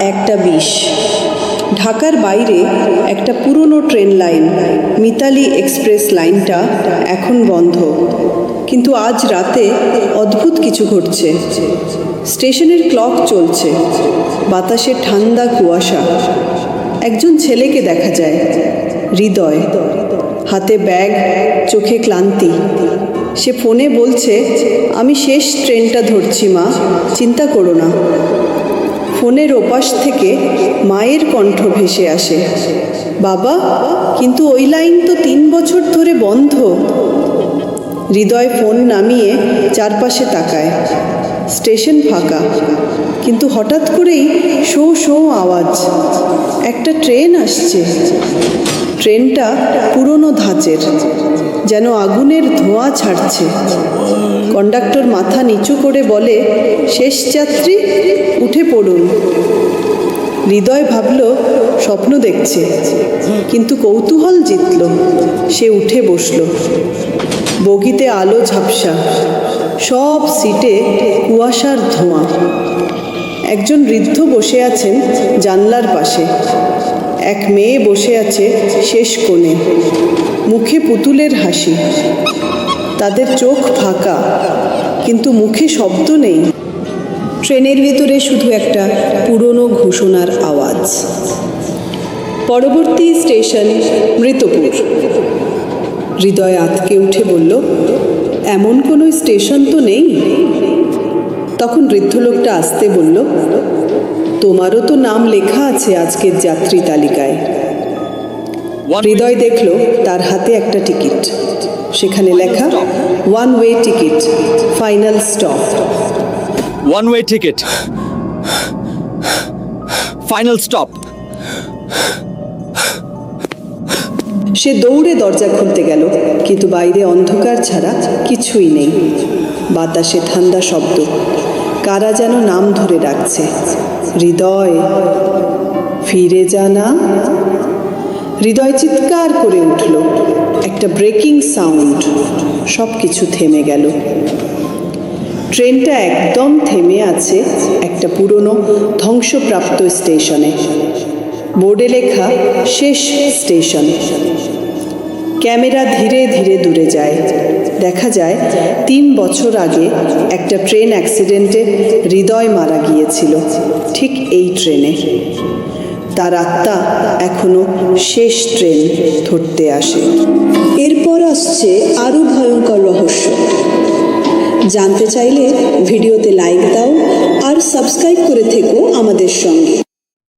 একটা বিষ। ঢাকার বাইরে একটা পুরনো ট্রেন লাইন, মিতালি এক্সপ্রেস লাইনটা এখন বন্ধ। কিন্তু আজ রাতে অদ্ভুত কিছু ঘটছে। স্টেশনের ক্লক চলছে। বাতাসে ঠান্ডা কুয়াশা। একজন ছেলেকে দেখা যায়। হৃদয়। হাতে ব্যাগ, চোখে ক্লান্তি। সে ফোনে বলছে, আমি শেষ ট্রেনটা ধরছি মা, চিন্তা করো না। ফোনের ওপাশ থেকে মায়ের কণ্ঠ ভেসে আসে। বাবা, কিন্তু ওই লাইন তো তিন বছর ধরে বন্ধ। হৃদয় ফোন নামিয়ে চারপাশে তাকায়। স্টেশন ফাঁকা। কিন্তু হঠাৎ করেই শো শো আওয়াজ। একটা ট্রেন আসছে। ট্রেনটা পুরনো ধাঁচের। যেন আগুনের ধোঁয়া ছাড়ছে। কন্ডাক্টর মাথা নিচু করে বলে, শেষ যাত্রী, উঠে পড়ুন। হৃদয় ভাবল, স্বপ্ন দেখছে। কিন্তু কৌতূহল জিতল। সে উঠে বসল। বগিতে আলো ঝাপসা। সব সিটে কুয়াশার ধোঁয়া। একজন বৃদ্ধ বসে আছেন জানলার পাশে। এক মেয়ে বসে আছে শেষ কোণে। মুখে পুতুলের হাসি। তাদের চোখ ফাঁকা, কিন্তু মুখে শব্দ নেই। ট্রেনের ভেতরে শুধু একটা পুরনো ঘোষণার আওয়াজ। পরবর্তী স্টেশন মৃতপুর। হৃদয় আতকে উঠে বলল, এমন কোনো স্টেশন তো নেই? তখন বৃদ্ধ লোকটা আসতে বলল তোমারও তো নাম লেখা আছে আজকের যাত্রী তালিকায়। হৃদয় দেখল তার হাতে একটা টিকিট। সেখানে লেখা one way ticket final stop one way ticket final stop সে দৌড়ে দরজা খুলতে গেল কিন্তু বাইরে অন্ধকার ছাড়া কিছুই নেই। বাতাসে ঠান্ডা শব্দ কারা যেন নাম ধরে ডাকছে। হৃদয় ফিরে জানা। হৃদয় চিৎকার করে উঠল। একটা ব্রেকিং সাউন্ড সব কিছু থেমে গেল। ট্রেনটা একদম থেমে আছে একটা পুরনো ধ্বংসপ্রাপ্ত স্টেশনে। বোর্ডে লেখা, শেষ স্টেশন। ক্যামেরা ধীরে ধীরে দূরে যায়। দেখা যায়, তিন বছর আগে একটা ট্রেন অ্যাক্সিডেন্টে হৃদয় মারা গিয়েছিল, ঠিক এই ট্রেনে। তার আত্মা এখনও শেষ ট্রেন ধরতে আসে। এরপর আসছে আরও ভয়ঙ্কর রহস্য। জানতে চাইলে ভিডিওতে লাইক দাও আর সাবস্ক্রাইব করে থেকো আমাদের সঙ্গে।